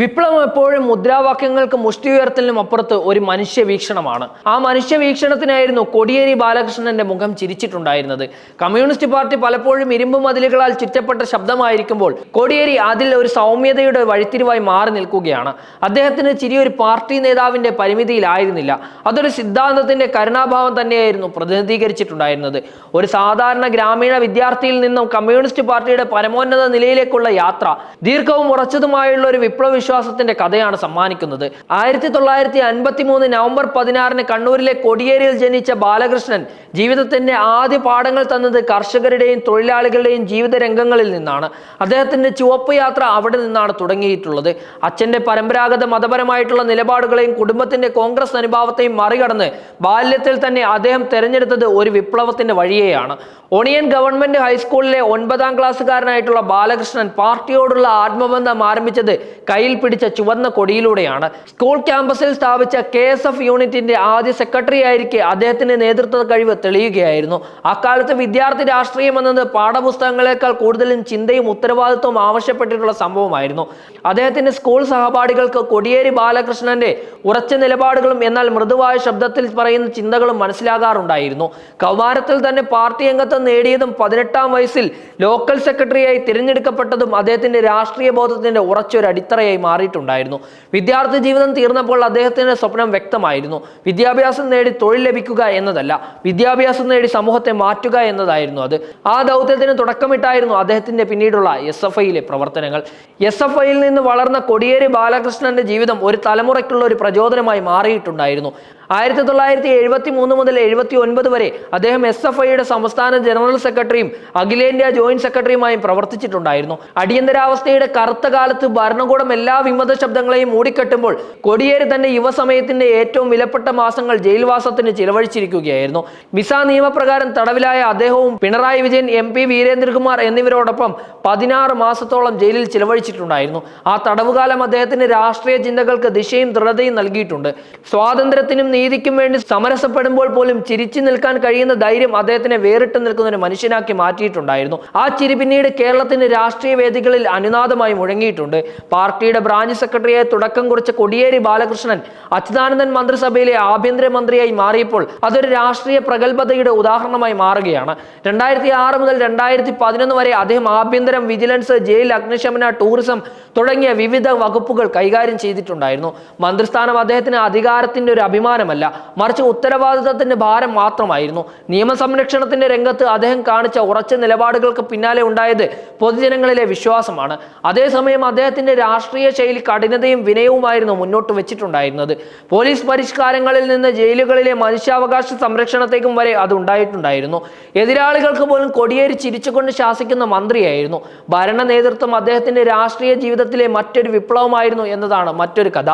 വിപ്ലവം എപ്പോഴും മുദ്രാവാക്യങ്ങൾക്ക് മുഷ്ടി ഉയർത്തലിനും അപ്പുറത്ത് ഒരു മനുഷ്യ വീക്ഷണമാണ് ആ മനുഷ്യ വീക്ഷണത്തിനായിരുന്നു കൊടിയേരി ബാലകൃഷ്ണന്റെ മുഖം ചിരിച്ചിട്ടുണ്ടായിരുന്നത്. കമ്മ്യൂണിസ്റ്റ് പാർട്ടി പലപ്പോഴും ഇരുമ്പ് മതിലുകളാൽ ചുറ്റപ്പെട്ട ശബ്ദമായിരിക്കുമ്പോൾ കൊടിയേരി അതിൽ ഒരു സൗമ്യതയുടെ വഴിത്തിരിവായി മാറി നിൽക്കുകയാണ്. അദ്ദേഹത്തിന് ചിരി ഒരു പാർട്ടി നേതാവിന്റെ പരിമിതിയിലായിരുന്നില്ല അതൊരു സിദ്ധാന്തത്തിന്റെ കരുണാഭാവം തന്നെയായിരുന്നു പ്രതിനിധീകരിച്ചിട്ടുണ്ടായിരുന്നത്. ഒരു സാധാരണ ഗ്രാമീണ വിദ്യാർത്ഥിയിൽ നിന്നും കമ്മ്യൂണിസ്റ്റ് പാർട്ടിയുടെ പരമോന്നത നിലയിലേക്കുള്ള യാത്ര ദീർഘവും ഉറച്ചതുമായുള്ള ഒരു വിപ്ലവ വിശ്വാസത്തിന്റെ കഥയാണ് സമ്മാനിക്കുന്നത്. ആയിരത്തി തൊള്ളായിരത്തി അൻപത്തി മൂന്ന് നവംബർ പതിനാറിന് കണ്ണൂരിലെ കൊടിയേരിയിൽ ജനിച്ച ബാലകൃഷ്ണൻ ജീവിതത്തിന്റെ ആദ്യ പാഠങ്ങൾ തന്നത് കർഷകരുടെയും തൊഴിലാളികളുടെയും ജീവിത രംഗങ്ങളിൽ നിന്നാണ്. അദ്ദേഹത്തിന്റെ ചുവപ്പ് യാത്ര അവിടെ നിന്നാണ് തുടങ്ങിയിട്ടുള്ളത്. അച്ഛന്റെ പരമ്പരാഗത മതപരമായിട്ടുള്ള നിലപാടുകളെയും കുടുംബത്തിന്റെ കോൺഗ്രസ് അനുഭാവത്തെയും മറികടന്ന് ബാല്യത്തിൽ തന്നെ അദ്ദേഹം തെരഞ്ഞെടുത്തത് ഒരു വിപ്ലവത്തിന്റെ വഴിയെയാണ്. ഒണിയൻ ഗവൺമെന്റ് ഹൈസ്കൂളിലെ ഒൻപതാം ക്ലാസ്സുകാരനായിട്ടുള്ള ബാലകൃഷ്ണൻ പാർട്ടിയോടുള്ള ആത്മബന്ധം ആരംഭിച്ചത് കയ്യിൽ പിടിച്ച ചുവന്ന കൊടിയിലൂടെയാണ്. സ്കൂൾ ക്യാമ്പസിൽ സ്ഥാപിച്ച കെ എസ് എഫ് യൂണിറ്റിന്റെ ആദ്യ സെക്രട്ടറി ആയിരിക്കെ അദ്ദേഹത്തിന്റെ നേതൃത്വ കഴിവ് തെളിയുകയായിരുന്നു. അക്കാലത്ത് വിദ്യാർത്ഥി രാഷ്ട്രീയം എന്നത് പാഠപുസ്തകങ്ങളെക്കാൾ കൂടുതലും ചിന്തയും ഉത്തരവാദിത്വവും ആവശ്യപ്പെട്ടിട്ടുള്ള സംഭവമായിരുന്നു. അദ്ദേഹത്തിന്റെ സ്കൂൾ സഹപാഠികൾക്ക് കൊടിയേരി ബാലകൃഷ്ണന്റെ ഉറച്ച നിലപാടുകളും എന്നാൽ മൃദുവായ ശബ്ദത്തിൽ പറയുന്ന ചിന്തകളും മനസ്സിലാകാറുണ്ടായിരുന്നു. കൗമാരത്തിൽ തന്നെ പാർട്ടി അംഗത്വം നേടിയതും പതിനെട്ടാം വയസ്സിൽ ലോക്കൽ സെക്രട്ടറിയായി തിരഞ്ഞെടുക്കപ്പെട്ടതും അദ്ദേഹത്തിന്റെ രാഷ്ട്രീയ ബോധത്തിന്റെ ഉറച്ചൊരു അടിത്തറയായി മാറിയിട്ടുണ്ടായിരുന്നു. വിദ്യാർത്ഥി ജീവിതം തീർന്നപ്പോൾ അദ്ദേഹത്തിന്റെ സ്വപ്നം വ്യക്തമായിരുന്നു. വിദ്യാഭ്യാസം നേടി തൊഴിൽ ലഭിക്കുക എന്നതല്ല വിദ്യാഭ്യാസം നേടി സമൂഹത്തെ മാറ്റുക എന്നതായിരുന്നു അത്. ആ ദൗത്യത്തിന് തുടക്കമിട്ടായിരുന്നു അദ്ദേഹത്തിന്റെ പിന്നീടുള്ള എസ് എഫ് ഐയിലെ പ്രവർത്തനങ്ങൾ. എസ് എഫ് ഐയിൽ നിന്ന് വളർന്ന കൊടിയേരി ബാലകൃഷ്ണന്റെ ജീവിതം ഒരു തലമുറയ്ക്കുള്ള ഒരു പ്രചോദനമായി മാറിയിട്ടുണ്ടായിരുന്നു. ആയിരത്തി തൊള്ളായിരത്തി എഴുപത്തി മൂന്ന് മുതൽ എഴുപത്തി ഒൻപത് വരെ അദ്ദേഹം എസ് എഫ് ഐയുടെ സംസ്ഥാന ജനറൽ സെക്രട്ടറിയും അഖിലേന്ത്യാ ജോയിന്റ് സെക്രട്ടറിയുമായും പ്രവർത്തിച്ചിട്ടുണ്ടായിരുന്നു. അടിയന്തരാവസ്ഥയുടെ കറുത്ത കാലത്ത് ഭരണകൂടം എല്ലാ വിമത ശബ്ദങ്ങളെയും മൂടിക്കെട്ടുമ്പോൾ കൊടിയേരി തന്റെ യുവസമയത്തിന്റെ ഏറ്റവും വിലപ്പെട്ട മാസങ്ങൾ ജയിൽവാസത്തിന് ചിലവഴിച്ചിരിക്കുകയായിരുന്നു. മിസ നിയമപ്രകാരം തടവിലായ അദ്ദേഹവും പിണറായി വിജയൻ എം പി വീരേന്ദ്രകുമാർ എന്നിവരോടൊപ്പം പതിനാറ് മാസത്തോളം ജയിലിൽ ചിലവഴിച്ചിട്ടുണ്ടായിരുന്നു. ആ തടവുകാലം അദ്ദേഹത്തിന് രാഷ്ട്രീയ ചിന്തകൾക്ക് ദിശയും ദൃഢതയും നൽകിയിട്ടുണ്ട്. സ്വാതന്ത്ര്യത്തിനും നീതിക്കും വേണ്ടി സമരസപ്പെടുമ്പോൾ പോലും ചിരിച്ചു നിൽക്കാൻ കഴിയുന്ന ധൈര്യം അദ്ദേഹത്തിനെ വേറിട്ട് നിൽക്കുന്ന ഒരു മനുഷ്യനാക്കി മാറ്റിയിട്ടുണ്ടായിരുന്നു. ആ ചിരി പിന്നീട് കേരളത്തിന്റെ രാഷ്ട്രീയ വേദികളിൽ അനുനാദമായി മുഴങ്ങിയിട്ടുണ്ട്. പാർട്ടിയുടെ ബ്രാഞ്ച് സെക്രട്ടറിയായി തുടക്കം കുറിച്ച കൊടിയേരി ബാലകൃഷ്ണൻ അച്യുതാനന്ദൻ മന്ത്രിസഭയിലെ ആഭ്യന്തരമന്ത്രിയായി മാറിയപ്പോൾ അതൊരു രാഷ്ട്രീയ പ്രഗത്ഭതയുടെ ഉദാഹരണമായി മാറുകയാണ്. രണ്ടായിരത്തി ആറ് മുതൽ രണ്ടായിരത്തി പതിനൊന്ന് വരെ അദ്ദേഹം ആഭ്യന്തരം വിജിലൻസ് ജയിൽ അഗ്നിശമന ടൂറിസം തുടങ്ങിയ വിവിധ വകുപ്പുകൾ കൈകാര്യം ചെയ്തിട്ടുണ്ടായിരുന്നു. മന്ത്രിസ്ഥാനം അദ്ദേഹത്തിന് അധികാരത്തിന്റെ ഒരു അഭിമാനമല്ല മറിച്ച് ഉത്തരവാദിത്തത്തിന്റെ ഭാരം മാത്രമായിരുന്നു. നിയമസംരക്ഷണത്തിന്റെ രംഗത്ത് അദ്ദേഹം കാണിച്ച ഉറച്ച നിലപാടുകൾക്ക് പിന്നാലെ ഉണ്ടായത് പൊതുജനങ്ങളിലെ വിശ്വാസമാണ്. അതേസമയം അദ്ദേഹത്തിന്റെ രാഷ്ട്രീയ ശൈലി കഠിനതയും വിനയവുമായിരുന്നു മുന്നോട്ട് വെച്ചിട്ടുണ്ടായിരുന്നത്. പോലീസ് പരിഷ്കാരങ്ങളിൽ നിന്ന് ജയിലുകളിലെ മനുഷ്യാവകാശ സംരക്ഷണത്തേക്കും വരെ അത് ഉണ്ടായിട്ടുണ്ടായിരുന്നു. എതിരാളികൾക്ക് പോലും കൊടിയേരി ചിരിച്ചുകൊണ്ട് ശാസിക്കുന്ന മന്ത്രിയായിരുന്നു. ഭരണ നേതൃത്വം അദ്ദേഹത്തിന്റെ രാഷ്ട്രീയ ജീവിതത്തിലെ മറ്റൊരു വിപ്ലവമായിരുന്നു എന്നതാണ് മറ്റൊരു കഥ.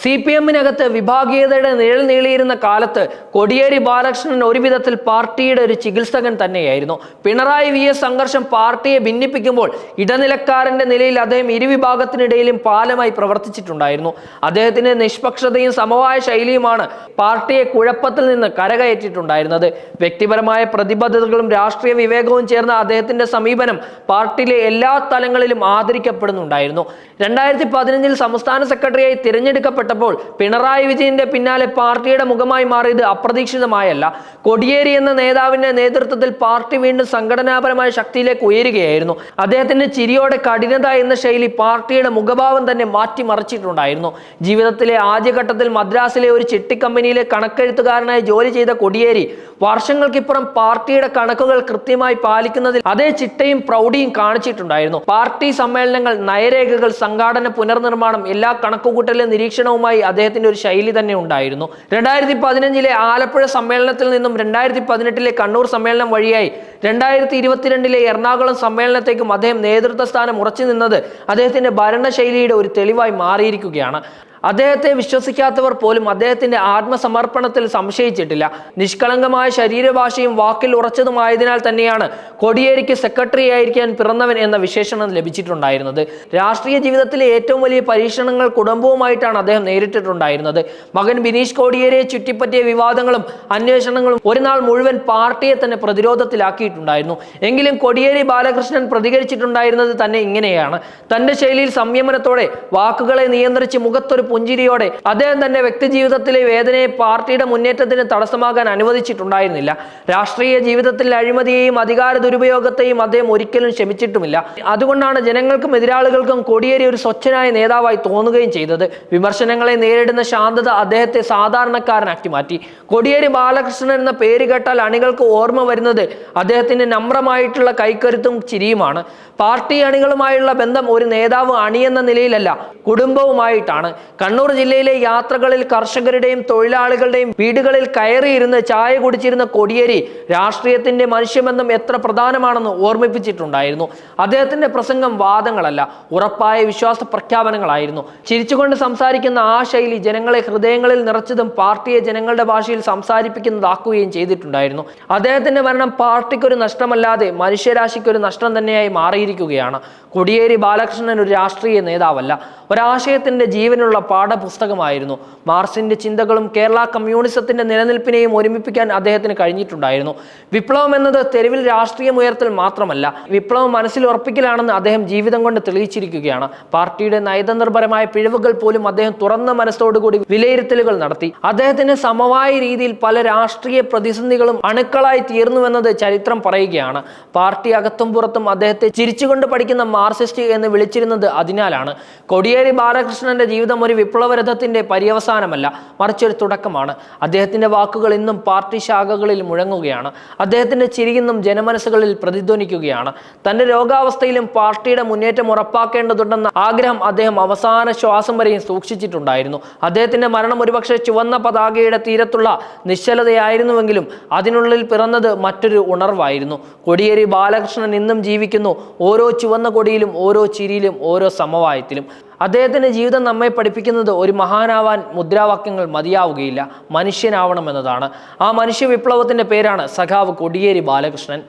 സി പി എമ്മിനകത്ത് വിഭാഗീയതയുടെ നിഴൽ നീളിയിരുന്ന കാലത്ത് കൊടിയേരി ബാലകൃഷ്ണൻ ഒരുവിധത്തിൽ പാർട്ടിയുടെ ഒരു ചികിത്സകൻ തന്നെയായിരുന്നു. പിണറായി വി എസ് സംഘർഷം പാർട്ടിയെ ഭിന്നിപ്പിക്കുമ്പോൾ ഇടനിലക്കാരന്റെ നിലയിൽ അദ്ദേഹം ഇരുവിഭാഗത്തിനിടയിലും പാലമായി പ്രവർത്തിച്ചിട്ടുണ്ടായിരുന്നു. അദ്ദേഹത്തിന്റെ നിഷ്പക്ഷതയും സമവായ ശൈലിയുമാണ് പാർട്ടിയെ കുഴപ്പത്തിൽ നിന്ന് കരകയറ്റിയിട്ടുണ്ടായിരുന്നത്. വ്യക്തിപരമായ പ്രതിബദ്ധതകളും രാഷ്ട്രീയ വിവേകവും ചേർന്ന അദ്ദേഹത്തിന്റെ സമീപനം പാർട്ടിയിലെ എല്ലാ തലങ്ങളിലും ആദരിക്കപ്പെടുന്നുണ്ടായിരുന്നു. രണ്ടായിരത്തി പതിനഞ്ചിൽ സംസ്ഥാന സെക്രട്ടറിയായി തിരഞ്ഞെടുക്കപ്പെട്ടപ്പോൾ പിണറായി വിജയന്റെ പിന്നാലെ പാർട്ടിയുടെ മുഖമായി മാറിയത് അപ്രതീക്ഷിതമായല്ല. കൊടിയേരി എന്ന നേതാവിന്റെ നേതൃത്വത്തിൽ പാർട്ടി വീണ്ടും സംഘടനാപരമായ ശക്തിയിലേക്ക് ഉയരുകയായിരുന്നു. അദ്ദേഹത്തിന്റെ ചിരിയോടെ കഠിനത എന്ന ശൈലി പാർട്ടിയുടെ മുഖഭാവം തന്നെ മാറ്റിമറിച്ചിട്ടുണ്ടായിരുന്നു. ജീവിതത്തിലെ ആദ്യഘട്ടത്തിൽ മദ്രാസിലെ ഒരു ചിട്ടി ചിട്ടിക്കമ്പനിയിലെ കണക്കെഴുത്തുകാരനായി ജോലി ചെയ്ത കൊടിയേരി വർഷങ്ങൾക്കിപ്പുറം പാർട്ടിയുടെ കണക്കുകൾ കൃത്യമായി പാലിക്കുന്നതിൽ അതേ ചിട്ടയും പ്രൗഢിയും കാണിച്ചിട്ടുണ്ടായിരുന്നു. പാർട്ടി സമ്മേളനങ്ങൾ നയരേഖകൾ സംഘാടന പുനർനിർമ്മാണം എല്ലാ കണക്കുകൂട്ടലും നിരീക്ഷണവുമായി അദ്ദേഹത്തിന്റെ ഒരു ശൈലി തന്നെ ഉണ്ടായിരുന്നു. രണ്ടായിരത്തി പതിനഞ്ചിലെ ആലപ്പുഴ സമ്മേളനത്തിൽ നിന്നും രണ്ടായിരത്തി പതിനെട്ടിലെ കണ്ണൂർ സമ്മേളനം വഴിയായി രണ്ടായിരത്തി ഇരുപത്തിരണ്ടിലെ എറണാകുളം സമ്മേളനത്തേക്കും അദ്ദേഹം നേതൃത്വ സ്ഥാനം ഉറച്ചു നിന്നത് അദ്ദേഹത്തിന്റെ ഭരണശൈലിയുടെ ഒരു തെളിവായി മാറിയിരിക്കുകയാണ്. അദ്ദേഹത്തെ വിശ്വസിക്കാത്തവർ പോലും അദ്ദേഹത്തിന്റെ ആത്മസമർപ്പണത്തിൽ സംശയിച്ചിട്ടില്ല. നിഷ്കളങ്കമായ ശരീരഭാഷയും വാക്കിൽ ഉറച്ചതുമായതിനാൽ തന്നെയാണ് കോടിയേരിക്ക് സെക്രട്ടറി ആയിരിക്കാൻ പിറന്നവൻ എന്ന വിശേഷണം ലഭിച്ചിട്ടുണ്ടായിരുന്നത്. രാഷ്ട്രീയ ജീവിതത്തിലെ ഏറ്റവും വലിയ പരീക്ഷണങ്ങൾ കുടുംബവുമായിട്ടാണ് അദ്ദേഹം നേരിട്ടിട്ടുണ്ടായിരുന്നത്. മകൻ ബിനീഷ് കോടിയേരിയെ ചുറ്റിപ്പറ്റിയ വിവാദങ്ങളും അന്വേഷണങ്ങളും ഒരു നാൾ മുഴുവൻ പാർട്ടിയെ തന്നെ പ്രതിരോധത്തിലാക്കിയിട്ടുണ്ടായിരുന്നു. എങ്കിലും കോടിയേരി ബാലകൃഷ്ണൻ പ്രതികരിച്ചിട്ടുണ്ടായിരുന്നത് തന്നെ ഇങ്ങനെയാണ്. തന്റെ ശൈലിയിൽ സംയമനത്തോടെ വാക്കുകളെ നിയന്ത്രിച്ച് മുഖത്തൊരു പുഞ്ചിരിയോടെ അദ്ദേഹം തന്റെ വ്യക്തിജീവിതത്തിലെ വേദനയെ പാർട്ടിയുടെ മുന്നേറ്റത്തിന് തടസ്സമാകാൻ അനുവദിച്ചിട്ടുണ്ടായിരുന്നില്ല. രാഷ്ട്രീയ ജീവിതത്തിൽ അഴിമതിയെയും അധികാര ദുരുപയോഗത്തെയും അദ്ദേഹം ഒരിക്കലും ക്ഷമിച്ചിട്ടുമില്ല. അതുകൊണ്ടാണ് ജനങ്ങൾക്കും എതിരാളികൾക്കും കൊടിയേരി ഒരു സ്വച്ഛനായ നേതാവായി തോന്നുകയും ചെയ്തത്. വിമർശനങ്ങളെ നേരിടുന്ന ശാന്തത അദ്ദേഹത്തെ സാധാരണക്കാരനാക്കി മാറ്റി. കൊടിയേരി ബാലകൃഷ്ണൻ എന്ന പേര് കേട്ടാൽ അണികൾക്ക് ഓർമ്മ വരുന്നത് അദ്ദേഹത്തിന്റെ നമ്രമായിട്ടുള്ള കൈക്കരുത്തും ചിരിയുമാണ്. പാർട്ടി അണികളുമായുള്ള ബന്ധം ഒരു നേതാവ് അണിയെന്ന നിലയിലല്ല കുടുംബവുമായിട്ടാണ്. കണ്ണൂർ ജില്ലയിലെ യാത്രകളിൽ കർഷകരുടെയും തൊഴിലാളികളുടെയും വീടുകളിൽ കയറിയിരുന്ന് ചായ കുടിച്ചിരുന്ന കൊടിയേരി രാഷ്ട്രീയത്തിന്റെ മനുഷ്യബന്ധം എത്ര പ്രധാനമാണെന്ന് ഓർമ്മിപ്പിച്ചിട്ടുണ്ടായിരുന്നു. അദ്ദേഹത്തിന്റെ പ്രസംഗം വാദങ്ങളല്ല ഉറപ്പായ വിശ്വാസ പ്രഖ്യാപനങ്ങളായിരുന്നു. ചിരിച്ചുകൊണ്ട് സംസാരിക്കുന്ന ആ ശൈലി ജനങ്ങളെ ഹൃദയങ്ങളിൽ നിറച്ചതും പാർട്ടിയെ ജനങ്ങളുടെ ഭാഷയിൽ സംസാരിപ്പിക്കുന്നതാക്കുകയും ചെയ്തിട്ടുണ്ടായിരുന്നു. അദ്ദേഹത്തിന്റെ മരണം പാർട്ടിക്കൊരു നഷ്ടമല്ലാതെ മനുഷ്യരാശിക്കൊരു നഷ്ടം തന്നെയായി മാറിയിരിക്കുകയാണ്. കൊടിയേരി ബാലകൃഷ്ണൻ ഒരു രാഷ്ട്രീയ നേതാവല്ല. ഒരാശയത്തിന്റെ ജീവനുള്ള പാഠപുസ്തകമായിരുന്നു. മാർസിന്റെ ചിന്തകളും കേരള കമ്മ്യൂണിസത്തിന്റെ നിലനിൽപ്പിനെയും ഒരുമിപ്പിക്കാൻ അദ്ദേഹത്തിന് കഴിഞ്ഞിട്ടുണ്ടായിരുന്നു. വിപ്ലവം എന്നത് തെരുവിൽ രാഷ്ട്രീയം ഉയർത്തൽ മാത്രമല്ല വിപ്ലവം മനസ്സിൽ ഉറപ്പിക്കലാണെന്ന് അദ്ദേഹം ജീവിതം കൊണ്ട് തെളിയിച്ചിരിക്കുകയാണ്. പാർട്ടിയുടെ നയതന്ത്രപരമായ പിഴവുകൾ പോലും അദ്ദേഹം തുറന്ന മനസ്സോടുകൂടി വിലയിരുത്തലുകൾ നടത്തി. അദ്ദേഹത്തിന് സമവായ രീതിയിൽ പല രാഷ്ട്രീയ പ്രതിസന്ധികളും അണുക്കളായി തീർന്നുവെന്നത് ചരിത്രം പറയുകയാണ്. പാർട്ടി അകത്തും പുറത്തും അദ്ദേഹത്തെ ചിരിച്ചുകൊണ്ട് പഠിക്കുന്ന മാർസിസ്റ്റ് എന്ന് വിളിച്ചിരുന്നത് അതിനാലാണ്. കൊടിയേരി ബാലകൃഷ്ണന്റെ ജീവിതം ഒരു വിപ്ലവരഥത്തിന്റെ പര്യവസാനമല്ല മറിച്ചൊരു തുടക്കമാണ്. അദ്ദേഹത്തിന്റെ വാക്കുകൾ ഇന്നും പാർട്ടി ശാഖകളിൽ മുഴങ്ങുകയാണ്. അദ്ദേഹത്തിന്റെ ചിരി ഇന്നും ജനമനസ്സുകളിൽ പ്രതിധ്വനിക്കുകയാണ്. തന്റെ രോഗാവസ്ഥയിലും പാർട്ടിയുടെ മുന്നേറ്റം ഉറപ്പാക്കേണ്ടതുണ്ടെന്ന ആഗ്രഹം അദ്ദേഹം അവസാന ശ്വാസം വരെയും സൂക്ഷിച്ചിട്ടുണ്ടായിരുന്നു. അദ്ദേഹത്തിന്റെ മരണം ഒരുപക്ഷെ ചുവന്ന പതാകയുടെ തീരത്തുള്ള നിശ്ചലതയായിരുന്നുവെങ്കിലും അതിനുള്ളിൽ പിറന്നത് മറ്റൊരു ഉണർവായിരുന്നു. കൊടിയേരി ബാലകൃഷ്ണൻ ഇന്നും ജീവിക്കുന്നു ഓരോ ചുവന്ന കൊടിയിലും ഓരോ ചിരിയിലും ഓരോ സമവായത്തിലും. അദ്ദേഹത്തിന്റെ ജീവിതം നമ്മെ പഠിപ്പിക്കുന്നത് ഒരു മഹാനാവാൻ മുദ്രാവാക്യങ്ങൾ മതിയാവുകയില്ല. മനുഷ്യനാവണമെന്നതാണ്. ആ മനുഷ്യ വിപ്ലവത്തിന്റെ പേരാണ് സഖാവ് കൊടിയേരി ബാലകൃഷ്ണൻ.